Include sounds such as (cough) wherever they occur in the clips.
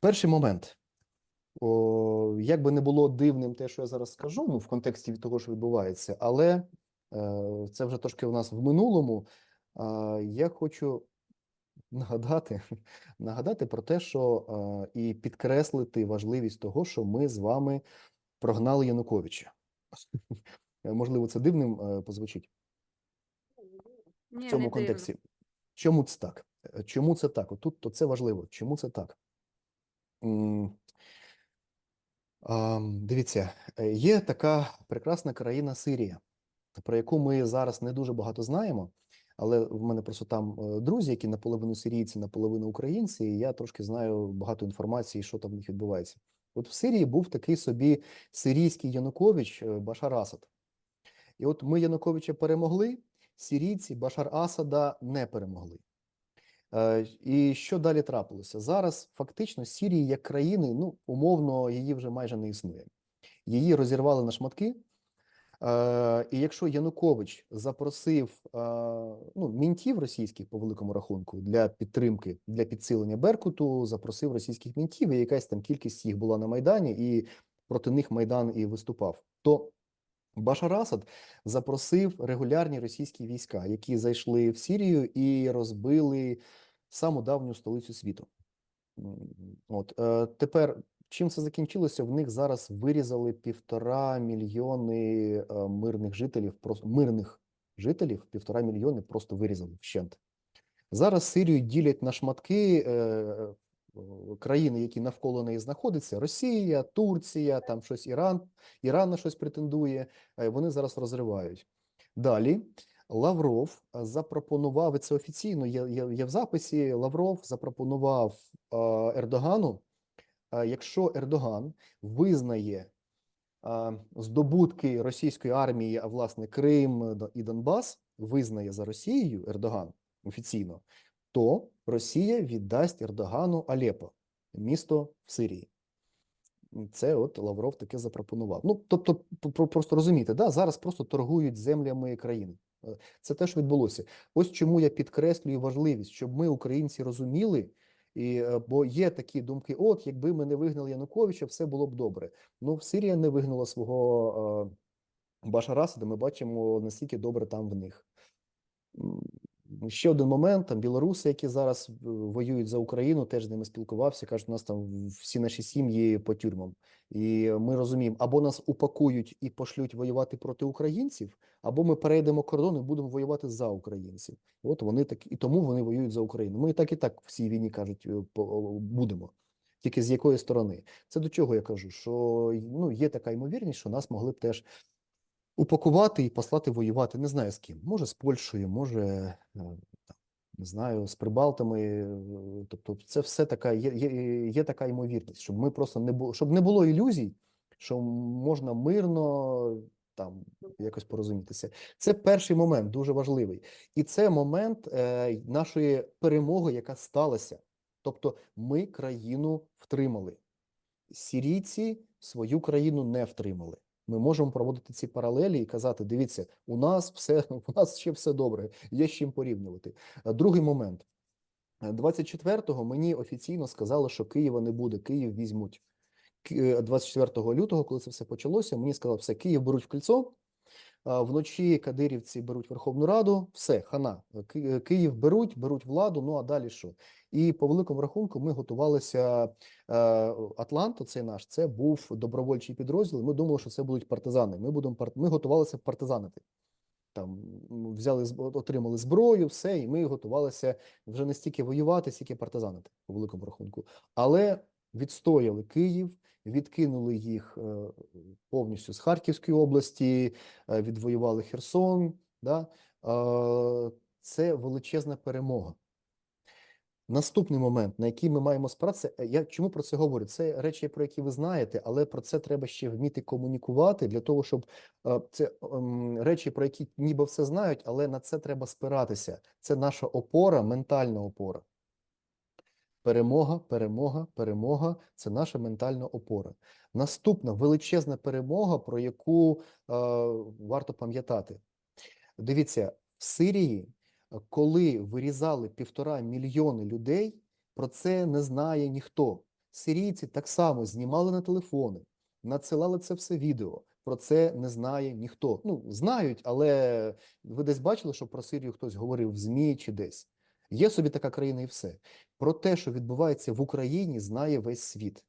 Перший момент. О, як би не було дивним те, що я зараз скажу, ну, в контексті того, що відбувається, але е, це вже трошки у нас в минулому. Е, я хочу нагадати, (laughs) нагадати про те, що е, і підкреслити важливість того, що ми з вами прогнали Януковича. (laughs) Можливо, це дивним е, позвучить Ні, в цьому не контексті. Чому це так? Е, Чому це так? Отут то це важливо. Чому це так? Дивіться, е, є така прекрасна країна Сирія, про яку ми зараз не дуже багато знаємо, але в мене просто там е, друзі, які наполовину сирійці, наполовину українці, і я трошки знаю багато інформації, що там в них відбувається. От в Сирії був такий собі сирійський Янукович е, Башар Асад. І от ми Януковича перемогли, сирійці Башар Асада не перемогли. Е, І що далі трапилося? Зараз фактично Сірії як країни, ну умовно, її вже майже не існує. Її розірвали на шматки. Е, І якщо Янукович запросив е, ну, мінтів російських по великому рахунку для підтримки, для підсилення Беркуту, запросив російських мінтів, і якась там кількість їх була на Майдані, і проти них Майдан і виступав. То Башар Асад запросив регулярні російські війська, які зайшли в Сірію і розбили саму давню столицю світу. От е, тепер чим це закінчилося? В них зараз вирізали півтора мільйони е, мирних жителів, просто мирних жителів, півтора мільйони просто вирізали вщент. Зараз Сирію ділять на шматки е, е, країни, які навколо неї знаходяться: Росія, Турція, там щось Іран, Іран на щось претендує. Вони зараз розривають. Далі Лавров е, запропонував, і це офіційно є, є, є в записі. Лавров запропонував е, Ердогану, е, якщо Ердоган визнає здобутки російської армії, а власне Крим і Донбас, визнає за Росією Ердоган офіційно, то Росія віддасть Ердогану Алепо, місто в Сирії. Це от Лавров таке запропонував. Ну, тобто, просто розумієте, да, зараз просто торгують землями країни. Е, Це теж відбулося. Ось чому я підкреслюю важливість, щоб ми, українці, розуміли, і, е, бо є такі думки: от, якби ми не вигнали Януковича, все було б добре. Ну, Сирія не вигнала свого е, Башара Асада, ми бачимо, наскільки добре там в них. Ще один момент: там білоруси, які зараз е, воюють за Україну, теж з ними спілкувався. кажуть, у нас там всі наші сім'ї по тюрмам. І ми розуміємо, або нас упакують і пошлють воювати проти українців, або ми перейдемо кордон і будемо воювати за українців. От вони так і тому вони воюють за Україну. Ми і так і так в цій війні кажуть, е, будемо. Тільки з якої сторони? Це до чого я кажу? Що ну є така ймовірність, що нас могли б теж упакувати і послати воювати. Не знаю з ким. Може з Польщею, може е, не знаю, з Прибалтами. е, Тобто, це все така є, є, є така ймовірність, щоб ми просто не було, щоб не було ілюзій, що можна мирно там якось порозумітися. Це перший момент, дуже важливий, і це момент е, нашої перемоги, яка сталася. Тобто, ми країну втримали. Сірійці свою країну не втримали. Ми можемо проводити ці паралелі і казати: дивіться, у нас все (laughs) у нас ще все добре, є з чим порівнювати. Е, Другий момент. Е, 24-го мені офіційно сказали, що Києва не буде, Київ візьмуть. Ки- е, 24 лютого, коли це все почалося, мені сказали, все, Київ беруть в кільцо. Вночі кадирівці беруть Верховну Раду, все, хана. Е, Ки- Київ беруть, беруть владу. Ну а далі що? І по великому рахунку ми готувалися. е, Атлант, цей наш, це був добровольчий підрозділ. Ми думали, що це будуть партизани. Ми будемо ми готувалися партизанити. Там взяли отримали зброю, все, і ми готувалися вже не стільки воювати, стільки партизанити по великому рахунку. Але відстояли Київ, відкинули їх е, повністю з Харківської області, е, відвоювали Херсон. Да? Е, Це величезна перемога. Наступний момент, на який ми маємо спиратися, е, я чому про це говорю? Це речі, про які ви знаєте, але про це треба ще вміти комунікувати для того, щоб це ем, речі, про які ніби все знають, але на це треба спиратися. Це наша опора, ментальна опора. Перемога, перемога, перемога це наша ментальна опора. Наступна величезна перемога, про яку е, варто пам'ятати. Дивіться, в Сирії, коли вирізали півтора мільйони людей, про це не знає ніхто. сирійці так само знімали на телефони, надсилали це все відео. Про це не знає ніхто. Ну, знають, але ви десь бачили, що про Сирію хтось говорив в ЗМІ чи десь. Є собі така країна і все. Про те, що відбувається в Україні, знає весь світ.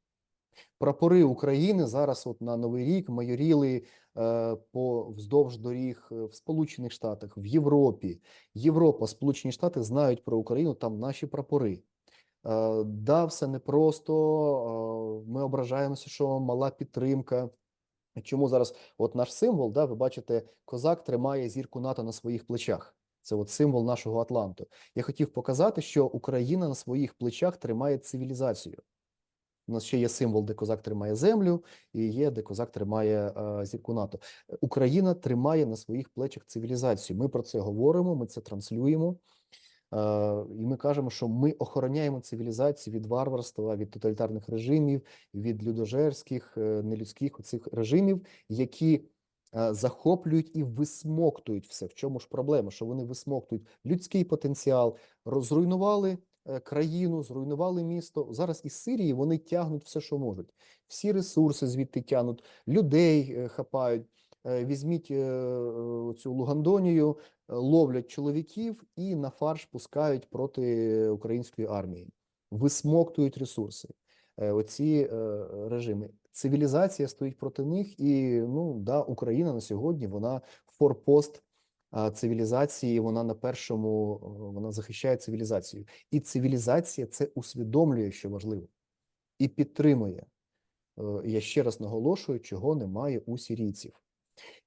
Прапори України зараз, от на Новий рік, майоріли е, по вздовж доріг е, в Сполучених Штатах, в Європі. Європа, Сполучені Штати знають про Україну, там наші прапори. Е, да, все непросто. Е, ми ображаємося, що мала підтримка. Чому зараз от наш символ, да, ви бачите, козак тримає зірку НАТО на своїх плечах. Це от символ нашого Атланту. Я хотів показати, що Україна на своїх плечах тримає цивілізацію. У нас ще є символ, де козак тримає землю, і є, де козак тримає е, зірку НАТО. Україна тримає на своїх плечах цивілізацію. Ми про це говоримо, ми це транслюємо. Е, і ми кажемо, що ми охороняємо цивілізацію від варварства, від тоталітарних режимів, від людожерських, е, нелюдських оцих режимів, які захоплюють і висмоктують все. В чому ж проблема? Що вони висмоктують людський потенціал, розруйнували е, країну, зруйнували місто. Зараз із Сирії вони тягнуть все, що можуть. Всі ресурси звідти тягнуть, людей е, хапають. Е, Візьміть е, е, цю Лугандонію, е, ловлять чоловіків і на фарш пускають проти української армії, висмоктують ресурси. Е, Оці е, режими. Цивілізація стоїть проти них, і ну да, Україна на сьогодні вона форпост цивілізації. Вона на першому е, вона захищає цивілізацію, і цивілізація це усвідомлює, що важливо, і підтримує. Е, Я ще раз наголошую, чого немає у сірійців.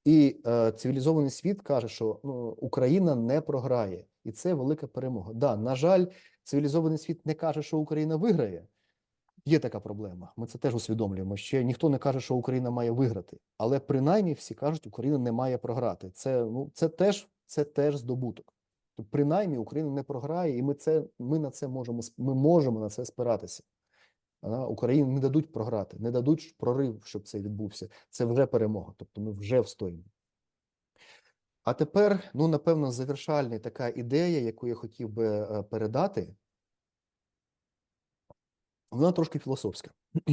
І е, цивілізований світ каже, що ну, Україна не програє, і це велика перемога. Да, на жаль, цивілізований світ не каже, що Україна виграє. Є така проблема. Ми це теж усвідомлюємо. Ще ніхто не каже, що Україна має виграти, але принаймні всі кажуть, Україна не має програти. Це ну це теж це теж здобуток. Тобто, принаймні Україна не програє, і ми це ми на це можемо ми можемо на це спиратися. А, Україні не дадуть програти, не дадуть прорив, щоб це відбувся. Це вже перемога. Тобто ми вже встоїмо. А тепер, ну напевно, завершальна така ідея, яку я хотів би е, передати. Вона трошки філософська. (clears throat)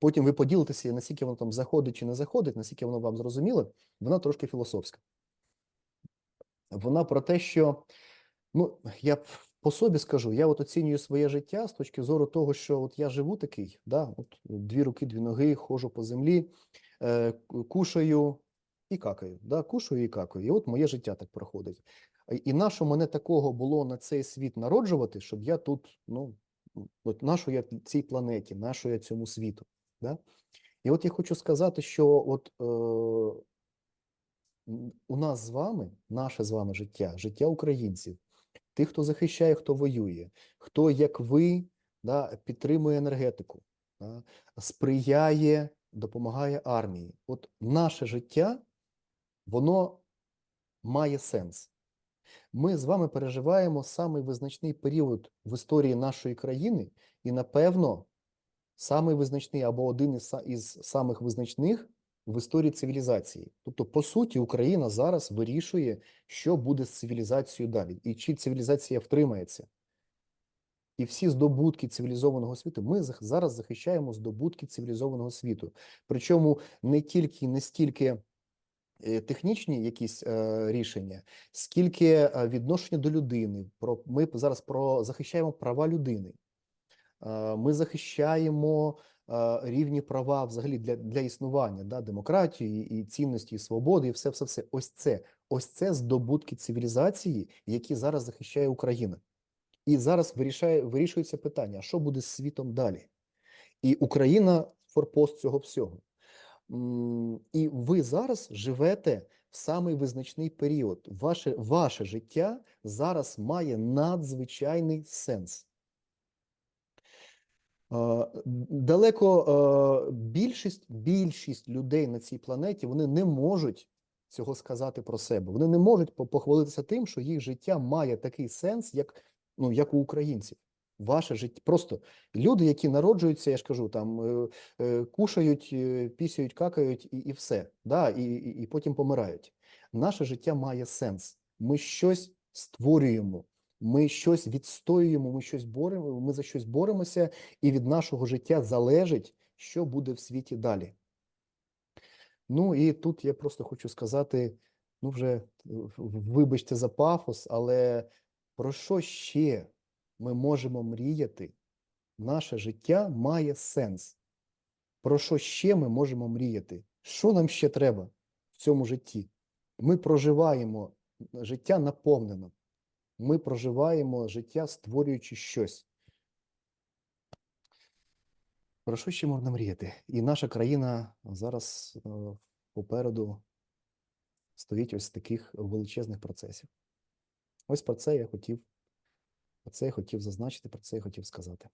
Потім ви поділитеся, наскільки воно там заходить чи не заходить, наскільки воно вам зрозуміло, вона трошки філософська. Вона про те, що ну, я по собі скажу, я от оцінюю своє життя з точки зору того, що от я живу такий, да, от дві руки, дві ноги, ходжу по землі, е, кушаю і какаю. Да, кушаю і какаю. І от моє життя так проходить. І нащо мене такого було на цей світ народжувати, щоб я тут, ну, от я цій планеті, нащо я цьому світу. Да? І от я хочу сказати, що от е, у нас з вами, наше з вами життя, життя українців, тих, хто захищає, хто воює, хто, як ви, да, підтримує енергетику, да, сприяє, допомагає армії. От наше життя, воно має сенс. Ми з вами переживаємо самий визначний період в історії нашої країни, і, напевно, самий визначний або один із, із самих визначних в історії цивілізації. Тобто, по суті, Україна зараз вирішує, що буде з цивілізацією далі, і чи цивілізація втримається. І всі здобутки цивілізованого світу ми зараз захищаємо здобутки цивілізованого світу. Причому не тільки не стільки технічні якісь е, рішення, скільки е, відношення до людини. Про ми зараз про захищаємо права людини. Е, Ми захищаємо е, рівні права взагалі для, для існування, да, демократії і цінності, і свободи, і все, все, все. Ось це, ось це здобутки цивілізації, які зараз захищає Україна. І зараз вирішає, вирішується питання: а що буде з світом далі? І Україна форпост цього всього. І ви зараз живете в самий визначний період. Ваше, ваше життя зараз має надзвичайний сенс. Далеко більшість, більшість людей на цій планеті вони не можуть цього сказати про себе. Вони не можуть похвалитися тим, що їх життя має такий сенс, як, ну, як у українців. Ваше життя просто люди, які народжуються, я ж кажу, там е, е, кушають, е, пісяють, какають і, і все, да, і, і, і потім помирають. Наше життя має сенс. Ми щось створюємо. Ми щось відстоюємо, ми щось боремо, ми за щось боремося, і від нашого життя залежить, що буде в світі далі. Ну і тут я просто хочу сказати: ну, вже вибачте за пафос, але про що ще ми можемо мріяти? Наше життя має сенс. Про що ще ми можемо мріяти? Що нам ще треба в цьому житті? Ми проживаємо життя наповнено. Ми проживаємо життя, створюючи щось. Про що ще можна мріяти? І наша країна зараз е, попереду стоїть ось таких величезних процесів. Ось про це я хотів, це я хотів зазначити, про це я хотів сказати.